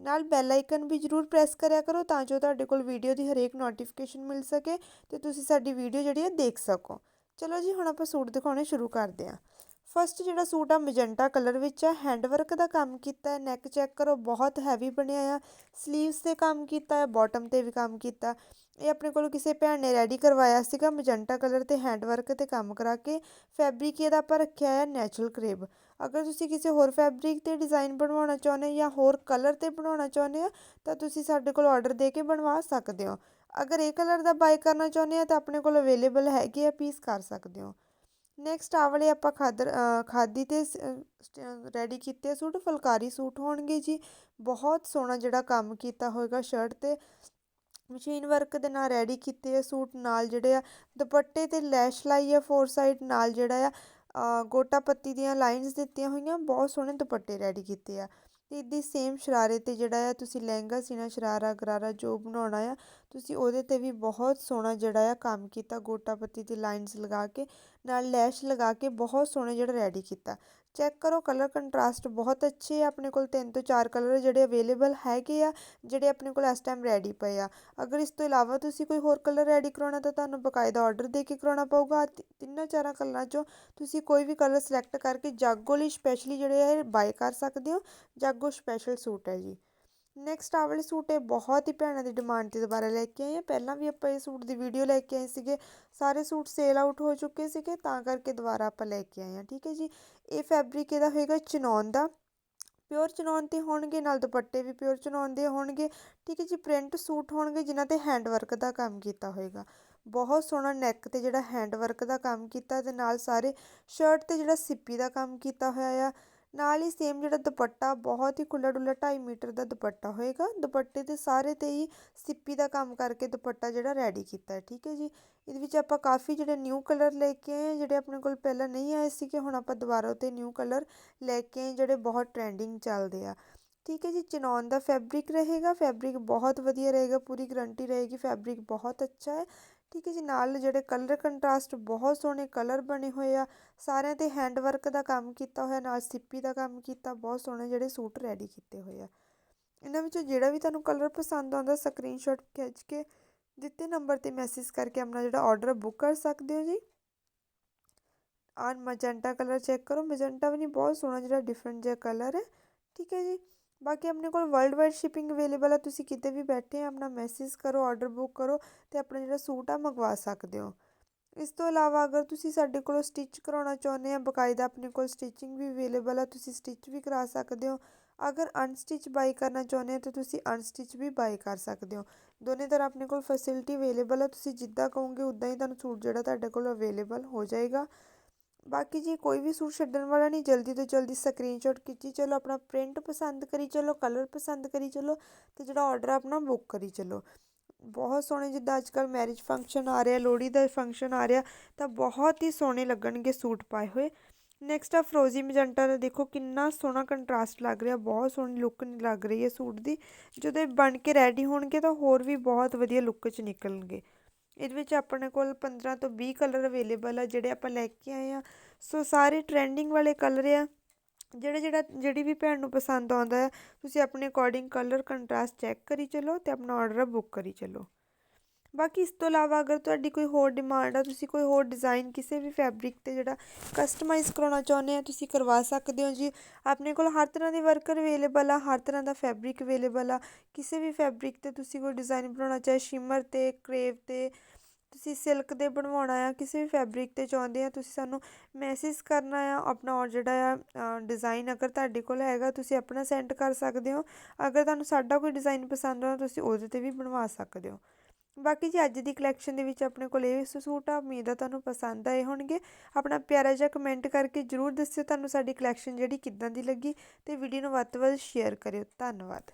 ਨਾਲ bell icon ਵੀ ਜਰੂਰ press ਕਰਿਆ ਕਰੋ ਤਾਂ ਜੋ ਤੁਹਾਡੇ ਕੋਲ ਵੀਡੀਓ ਦੀ ਹਰੇਕ ਨੋਟੀਫਿਕੇਸ਼ਨ ਮਿਲ ਸਕੇ ਤੇ ਤੁਸੀਂ ਸਾਡੀ ਵੀਡੀਓ ਜਿਹੜੀ ਹੈ ਦੇਖ ਸਕੋ। ਚਲੋ ਜੀ, ਹੁਣ ਆਪਾਂ ਸੂਟ ਦਿਖਾਉਣੇ ਸ਼ੁਰੂ ਕਰਦੇ ਹਾਂ। ਫਸਟ ਜਿਹੜਾ ਸੂਟ ਆ ਮੈਜੈਂਟਾ ਕਲਰ ਵਿੱਚ ਹੈ ਹੈਂਡ ਵਰਕ ਦਾ ਕੰਮ ਕੀਤਾ ਹੈ ਨੈਕ ਚੈੱਕ ਕਰੋ, ਬਹੁਤ ਹੈਵੀ ਬਣਿਆ ਆ। ਸਲੀਵਸ ਤੇ ਕੰਮ ਕੀਤਾ ਹੈ ਬਾਟਮ ਤੇ ਵੀ ਕੰਮ ਕੀਤਾ। ਇਹ ਆਪਣੇ ਕੋਲ ਕਿਸੇ ਭੈਣ ਨੇ ਰੈਡੀ ਕਰਵਾਇਆ ਸੀਗਾ ਮੈਜੈਂਟਾ ਕਲਰ ਤੇ ਹੈਂਡ ਵਰਕ ਤੇ ਕੰਮ ਕਰਾ ਕੇ। ਫੈਬਰਿਕ ਇਹਦਾ ਆਪਾਂ ਰੱਖਿਆ ਹੈ ਨੈਚੁਰਲ ਕਰੇਬ ਅਗਰ ਤੁਸੀਂ ਕਿਸੇ ਹੋਰ ਫੈਬਰਿਕ ਤੇ ਡਿਜ਼ਾਈਨ ਬਣਵਾਉਣਾ ਚਾਹੁੰਦੇ ਜਾਂ ਹੋਰ ਕਲਰ ਤੇ ਬਣਾਉਣਾ ਚਾਹੁੰਦੇ ਆ ਤਾਂ ਤੁਸੀਂ ਸਾਡੇ ਕੋਲ ਆਰਡਰ ਦੇ ਕੇ ਬਣਵਾ ਸਕਦੇ ਹੋ। ਅਗਰ ਇਹ ਕਲਰ ਦਾ ਬਾਈ ਕਰਨਾ ਚਾਹੁੰਦੇ ਆ ਤਾਂ ਆਪਣੇ ਕੋਲ ਅਵੇਲੇਬਲ ਹੈਗੇ ਆ ਪੀਸ ਕਰ ਸਕਦੇ ਹੋ। ਨੈਕਸਟ ਆ ਵਾਲੇ ਆਪਾਂ ਖਾਦਰ ਖਾਦੀ ਤੇ ਰੈਡੀ ਕੀਤੇ ਸੂਟ, ਫੁਲਕਾਰੀ ਸੂਟ ਹੋਣਗੇ ਜੀ। ਬਹੁਤ ਸੋਹਣਾ ਜਿਹੜਾ ਕੰਮ ਕੀਤਾ ਹੋਏਗਾ ਸ਼ਰਟ ਤੇ। ਮਸ਼ੀਨ ਵਰਕ ਦੇ ਨਾਲ ਰੈਡੀ ਕੀਤੇ ਆ ਸੂਟ, ਨਾਲ ਜਿਹੜੇ ਆ ਦੁਪੱਟੇ ਤੇ ਲੈਸ਼ ਲਾਈ ਆ ਫੋਰ ਸਾਈਡ ਨਾਲ ਜਿਹੜਾ ਆ ਗੋਟਾ ਪੱਤੀ ਦੀਆਂ ਲਾਈਨਸ ਦਿੱਤੀਆਂ ਹੋਈਆਂ, ਬਹੁਤ ਸੋਹਣੇ ਦੁਪੱਟੇ ਰੈਡੀ ਕੀਤੇ ਆ। ਤੇ ਇਦੀ ਸੇਮ ਸ਼ਰਾਰੇ ਤੇ ਜਿਹੜਾ ਆ, ਤੁਸੀਂ ਲਹਿੰਗਾ ਸੀਣਾ ਸ਼ਰਾਰਾ, ਗਰਾਰਾ ਜੋ ਬਣਾਉਣਾ ਆ ਤੁਸੀਂ ਉਹਦੇ ਤੇ ਵੀ ਬਹੁਤ ਸੋਹਣਾ ਜਿਹੜਾ ਆ ਕੰਮ ਕੀਤਾ ਗੋਟਾਪੱਤੀ ਦੀ ਲਾਈਨਸ ਲਗਾ ਕੇ, ਨਾਲ ਲੈਸ਼ ਲਗਾ ਕੇ ਬਹੁਤ ਸੋਹਣੇ ਜਿਹੜਾ ਰੈਡੀ ਕੀਤਾ। ਚੈੱਕ ਕਰੋ ਕਲਰ ਕੰਟਰਾਸਟ ਬਹੁਤ ਅੱਛੇ ਆ ਆਪਣੇ ਕੋਲ, ਤਿੰਨ ਤੋਂ ਚਾਰ ਕਲਰ ਜਿਹੜੇ ਅਵੇਲੇਬਲ ਹੈਗੇ ਆ, ਜਿਹੜੇ ਆਪਣੇ ਕੋਲ ਇਸ ਟਾਈਮ ਰੈਡੀ ਪਏ ਆ। ਅਗਰ ਇਸ ਤੋਂ ਇਲਾਵਾ ਤੁਸੀਂ ਕੋਈ ਹੋਰ ਕਲਰ ਰੈਡੀ ਕਰਾਉਣਾ, ਤਾਂ ਤੁਹਾਨੂੰ ਬਕਾਇਦਾ ਆਰਡਰ ਦੇ ਕੇ ਕਰਾਉਣਾ ਪਊਗਾ। ਤਿੰਨਾਂ ਚਾਰਾਂ ਕਲਰਾਂ ਚੋਂ ਤੁਸੀਂ ਕੋਈ ਵੀ ਕਲਰ ਸਿਲੈਕਟ ਕਰਕੇ ਜਾਗੋ ਲਈ ਸਪੈਸ਼ਲੀ ਜਿਹੜੇ ਆ ਬਾਏ ਕਰ ਸਕਦੇ ਹੋ। ਜਾਗੋ ਸਪੈਸ਼ਲ ਸੂਟ ਹੈ ਜੀ। ਨੈਕਸਟ ਆ ਵਾਲੇ ਸੂਟ ਇਹ ਬਹੁਤ ਹੀ ਭੈਣਾਂ ਦੀ ਡਿਮਾਂਡ ਤੇ ਦੁਬਾਰਾ ਲੈ ਕੇ ਆਏ ਆ। ਪਹਿਲਾਂ ਵੀ ਆਪਾਂ ਇਹ ਸੂਟ ਦੀ ਵੀਡੀਓ ਲੈ ਕੇ ਆਏ ਸੀਗੇ। ਸਾਰੇ ਸੂਟ ਸੇਲ ਆਊਟ ਹੋ ਚੁੱਕੇ ਸੀਗੇ, ਤਾਂ ਕਰਕੇ ਦੁਬਾਰਾ ਆਪਾਂ ਲੈ ਕੇ ਆਏ ਆ, ਠੀਕ ਹੈ ਜੀ? ਇਹ ਫੈਬਰਿਕ ਇਹਦਾ ਹੋਏਗਾ ਚਨੌਨ ਦਾ। ਪਿਓਰ ਚਨੌਨ ਤੇ ਹੋਣਗੇ, ਨਾਲ ਦੁਪੱਟੇ ਵੀ ਪਿਓਰ ਚਨੌਨ ਦੇ ਹੋਣਗੇ, ਠੀਕ ਹੈ ਜੀ? ਪ੍ਰਿੰਟ ਸੂਟ ਹੋਣਗੇ, ਜਿਨ੍ਹਾਂ ਤੇ ਹੈਂਡ ਵਰਕ ਦਾ ਕੰਮ ਕੀਤਾ ਹੋਏਗਾ। ਬਹੁਤ ਸੋਹਣਾ ਨੈਕ ਤੇ ਜਿਹੜਾ ਹੈਂਡ ਵਰਕ ਦਾ ਕੰਮ ਕੀਤਾ ਤੇ ਨਾਲ ਸਾਰੇ ਸ਼ਰਟ ਤੇ ਜਿਹੜਾ ਸਿੱਪੀ ਦਾ ਕੰਮ ਕੀਤਾ ਹੋਇਆ ਆ। ਨਾਲ ਹੀ ਸੇਮ ਜਿਹੜਾ ਦੁਪੱਟਾ, ਬਹੁਤ ਹੀ ਖੁੱਲਾ ਡੁੱਲਾ 2.5 ਮੀਟਰ ਦਾ ਦੁਪੱਟਾ ਹੋਏਗਾ। ਦੁਪੱਟੇ ਤੇ ਸਾਰੇ ਤੇ ਹੀ ਸਿੱਪੀ ਦਾ ਕੰਮ ਕਰਕੇ ਦੁਪੱਟਾ ਜਿਹੜਾ ਰੈਡੀ ਕੀਤਾ ਹੈ, ਠੀਕ ਹੈ ਜੀ? ਇਹਦੇ ਵਿੱਚ ਆਪਾਂ ਕਾਫੀ ਜਿਹੜੇ ਨਿਊ ਕਲਰ ਲੈ ਕੇ ਆਏ ਜਿਹੜੇ ਆਪਣੇ ਕੋਲ ਪਹਿਲਾਂ ਨਹੀਂ ਆਏ ਸੀ ਕਿ ਹੁਣ ਆਪਾਂ ਦੁਬਾਰਾ ਤੇ ਨਿਊ ਕਲਰ ਲੈ ਕੇ ਆਏ ਜਿਹੜੇ ਬਹੁਤ ਟ੍ਰੈਂਡਿੰਗ ਚੱਲਦੇ ਆ। ਠੀਕ ਹੈ ਜੀ ਚਨੌਨ ਦਾ ਫੈਬਰਿਕ ਰਹੇਗਾ ਫੈਬਰਿਕ ਬਹੁਤ ਵਧੀਆ ਰਹੇਗਾ, ਪੂਰੀ ਗਰੰਟੀ ਰਹੇਗੀ ਫੈਬਰਿਕ ਬਹੁਤ ਅੱਛਾ ਹੈ। ਠੀਕ ਹੈ ਜੀ, ਨਾਲ ਜਿਹੜੇ ਕਲਰ ਕੰਟਰਾਸਟ ਬਹੁਤ ਸੋਹਣੇ ਕਲਰ ਬਣੇ ਹੋਏ ਆ। ਸਾਰਿਆਂ ਤੇ ਹੈਂਡ ਵਰਕ ਦਾ ਕੰਮ ਕੀਤਾ ਹੋਇਆ, ਨਾਲ ਸਿੱਪੀ ਦਾ ਕੰਮ ਕੀਤਾ, ਬਹੁਤ ਸੋਹਣੇ ਜਿਹੜੇ ਸੂਟ ਰੈਡੀ ਕੀਤੇ ਹੋਏ ਆ। ਇਹਨਾਂ ਵਿੱਚੋਂ ਜਿਹੜਾ ਵੀ ਤੁਹਾਨੂੰ ਕਲਰ ਪਸੰਦ ਆਉਂਦਾ ਸਕਰੀਨਸ਼ਾਟ ਖਿੱਚ ਕੇ ਦਿੱਤੇ ਨੰਬਰ ਤੇ ਮੈਸੇਜ ਕਰਕੇ ਆਪਣਾ ਜਿਹੜਾ ਆਰਡਰ ਬੁੱਕ ਕਰ ਸਕਦੇ ਹੋ ਜੀ। ਆਨ ਮਜੈਂਟਾ ਕਲਰ ਚੈੱਕ ਕਰੋ ਮਜੈਂਟਾ ਵੀ ਨਹੀਂ, ਬਹੁਤ ਸੋਹਣਾ ਜਿਹੜਾ ਡਿਫਰੈਂਟ ਜਿਹਾ ਕਲਰ ਹੈ। ਠੀਕ ਹੈ ਜੀ। ਬਾਕੀ ਆਪਣੇ ਕੋਲ ਵਰਲਡ ਵਾਈਡ ਸ਼ਿਪਿੰਗ ਅਵੇਲੇਬਲ ਹੈ ਤੁਸੀਂ ਕਿਤੇ ਵੀ ਬੈਠੇ ਆ, ਆਪਣਾ ਮੈਸੇਜ ਕਰੋ ਆਰਡਰ ਬੁੱਕ ਕਰੋ ਤੇ ਆਪਣਾ ਜਿਹੜਾ ਸੂਟ ਆ ਮੰਗਵਾ ਸਕਦੇ ਹੋ। ਇਸ ਤੋਂ ਇਲਾਵਾ ਅਗਰ ਤੁਸੀਂ ਸਾਡੇ ਕੋਲੋਂ ਸਟਿਚ ਕਰਾਉਣਾ ਚਾਹੁੰਦੇ ਆ, ਬਕਾਇਦਾ ਆਪਣੇ ਕੋਲ ਸਟਿਚਿੰਗ ਵੀ ਅਵੇਲੇਬਲ ਆ, ਤੁਸੀਂ ਸਟਿਚ ਵੀ ਕਰਾ ਸਕਦੇ ਹੋ। ਅਗਰ ਅਨਸਟਿਚ ਬਾਈ ਕਰਨਾ ਚਾਹੁੰਦੇ ਹੋ ਤਾਂ ਤੁਸੀਂ ਅਨਸਟਿਚ ਵੀ ਬਾਈ ਕਰ ਸਕਦੇ ਹੋ। ਦੋਨੇ ਤਰ੍ਹਾਂ ਆਪਣੇ ਕੋਲ ਫੈਸਿਲਿਟੀ ਅਵੇਲੇਬਲ ਆ, ਤੁਸੀਂ ਜਿੱਦਾਂ ਕਹੋਗੇ ਉਦਾਂ ਹੀ ਤੁਹਾਨੂੰ ਸੂਟ ਜਿਹੜਾ ਤੁਹਾਡੇ ਕੋਲ ਅਵੇਲੇਬਲ ਹੋ ਜਾਏਗਾ। ਬਾਕੀ ਜੀ ਕੋਈ ਵੀ ਸੂਟ ਛੱਡਣ ਵਾਲਾ ਨਹੀਂ, ਜਲਦੀ ਤੋਂ ਜਲਦੀ ਸਕਰੀਨਸ਼ਾਟ ਖਿੱਚੀ, ਚਲੋ ਆਪਣਾ ਪ੍ਰਿੰਟ ਪਸੰਦ ਕਰੀ, ਚਲੋ ਕਲਰ ਪਸੰਦ ਕਰੀ, ਚਲੋ ਤੇ ਜਿਹੜਾ ਆਰਡਰ ਆਪਣਾ ਬੁੱਕ ਕਰੀ, ਚਲੋ। ਬਹੁਤ ਸੋਹਣੇ ਜਿੱਦਾਂ ਅੱਜ ਕੱਲ ਮੈਰਿਜ ਫੰਕਸ਼ਨ ਆ ਰਿਹਾ, ਲੋਹੜੀ ਦਾ ਫੰਕਸ਼ਨ ਆ ਰਿਹਾ, ਤਾਂ ਬਹੁਤ ਹੀ ਸੋਹਣੇ ਲੱਗਣਗੇ ਸੂਟ ਪਾਏ ਹੋਏ। ਨੈਕਸਟ ਆ ਫਰੋਜ਼ੀ ਮਜੰਟਾ ਦਾ ਦੇਖੋ ਕਿੰਨਾ ਸੋਹਣਾ ਕੰਟਰਾਸਟ ਲੱਗ ਰਿਹਾ, ਬਹੁਤ ਸੋਹਣੀ ਲੁੱਕ ਲੱਗ ਰਹੀ ਹੈ ਸੂਟ ਦੀ। ਜਦੋਂ ਇਹ ਬਣ ਕੇ ਰੈਡੀ ਹੋਣਗੇ ਤਾਂ ਹੋਰ ਵੀ ਬਹੁਤ ਵਧੀਆ ਲੁੱਕ 'ਚ ਨਿਕਲਣਗੇ। ਇਹਦੇ ਵਿੱਚ ਆਪਣੇ ਕੋਲ 15 ਤੋਂ 20 ਕਲਰ ਅਵੇਲੇਬਲ ਆ, ਜਿਹੜੇ ਆਪਾਂ ਲੈ ਕੇ ਆਏ ਆ। ਸੋ ਸਾਰੇ ਟ੍ਰੈਂਡਿੰਗ ਵਾਲੇ ਕਲਰ ਆ। ਜਿਹੜੇ, ਜਿਹੜਾ, ਜਿਹੜੀ ਵੀ ਭੈਣ ਨੂੰ ਪਸੰਦ ਆਉਂਦਾ ਹੈ, ਤੁਸੀਂ ਆਪਣੇ ਅਕੋਰਡਿੰਗ ਕਲਰ ਕੰਟਰਾਸਟ ਚੈੱਕ ਕਰੀ ਚਲੋ ਤੇ ਆਪਣਾ ਆਰਡਰ ਬੁੱਕ ਕਰੀ ਚਲੋ। ਬਾਕੀ ਇਸ ਤੋਂ ਇਲਾਵਾ ਅਗਰ ਤੁਹਾਡੀ ਕੋਈ ਹੋਰ ਡਿਮਾਂਡ ਆ, ਤੁਸੀਂ ਕੋਈ ਹੋਰ ਡਿਜ਼ਾਈਨ ਕਿਸੇ ਵੀ ਫੈਬਰਿਕ ਤੇ ਜਿਹੜਾ ਕਸਟਮਾਈਜ਼ ਕਰਾਉਣਾ ਚਾਹੁੰਦੇ ਆ, ਤੁਸੀਂ ਕਰਵਾ ਸਕਦੇ ਹੋ ਜੀ। ਆਪਣੇ ਕੋਲ ਹਰ ਤਰ੍ਹਾਂ ਦੇ ਵਰਕਰ ਅਵੇਲੇਬਲ ਆ, ਹਰ ਤਰ੍ਹਾਂ ਦਾ ਫੈਬਰਿਕ ਅਵੇਲੇਬਲ ਆ। ਕਿਸੇ ਵੀ ਫੈਬਰਿਕ ਤੇ ਤੁਸੀਂ ਕੋਈ ਡਿਜ਼ਾਈਨ ਬਣਾਉਣਾ, ਚਾਹੇ ਸ਼ਿਮਰ ਤੇ ਕਰੇਵ ਤੇ, ਤੁਸੀਂ ਸਿਲਕ ਦੇ ਬਣਵਾਉਣਾ ਆ, ਕਿਸੇ ਵੀ ਫੈਬਰਿਕ ਤੇ ਚਾਹੁੰਦੇ ਆ, ਤੁਸੀਂ ਸਾਨੂੰ ਮੈਸੇਜ ਕਰਨਾ ਆ, ਆਪਣਾ ਔਰ ਜਿਹੜਾ ਆ ਡਿਜ਼ਾਈਨ ਅਗਰ ਤੁਹਾਡੇ ਕੋਲ ਹੈਗਾ, ਤੁਸੀਂ ਆਪਣਾ ਸੈਂਡ ਕਰ ਸਕਦੇ ਹੋ। ਅਗਰ ਤੁਹਾਨੂੰ ਸਾਡਾ ਕੋਈ ਡਿਜ਼ਾਈਨ ਪਸੰਦ ਆ, ਤੁਸੀਂ ਉਹਦੇ ਤੇ ਵੀ ਬਣਵਾ ਸਕਦੇ ਹੋ। ਬਾਕੀ ਜੀ ਅੱਜ ਦੀ ਕਲੈਕਸ਼ਨ ਦੇ ਵਿੱਚ ਆਪਣੇ ਕੋਲ ਇਹ ਸੂਟ ਆ, ਉਮੀਦ ਆ ਤੁਹਾਨੂੰ ਪਸੰਦ ਆਏ ਹੋਣਗੇ। ਆਪਣਾ ਪਿਆਰਾ ਜਿਹਾ ਕਮੈਂਟ ਕਰਕੇ ਜਰੂਰ ਦੱਸਿਓ ਤੁਹਾਨੂੰ ਸਾਡੀ ਕਲੈਕਸ਼ਨ ਜਿਹੜੀ ਕਿੱਦਾਂ ਦੀ ਲੱਗੀ ਤੇ ਵੀਡੀਓ ਨੂੰ ਵੱਧ ਤੋਂ ਵੱਧ ਸ਼ੇਅਰ ਕਰਿਓ। ਧੰਨਵਾਦ।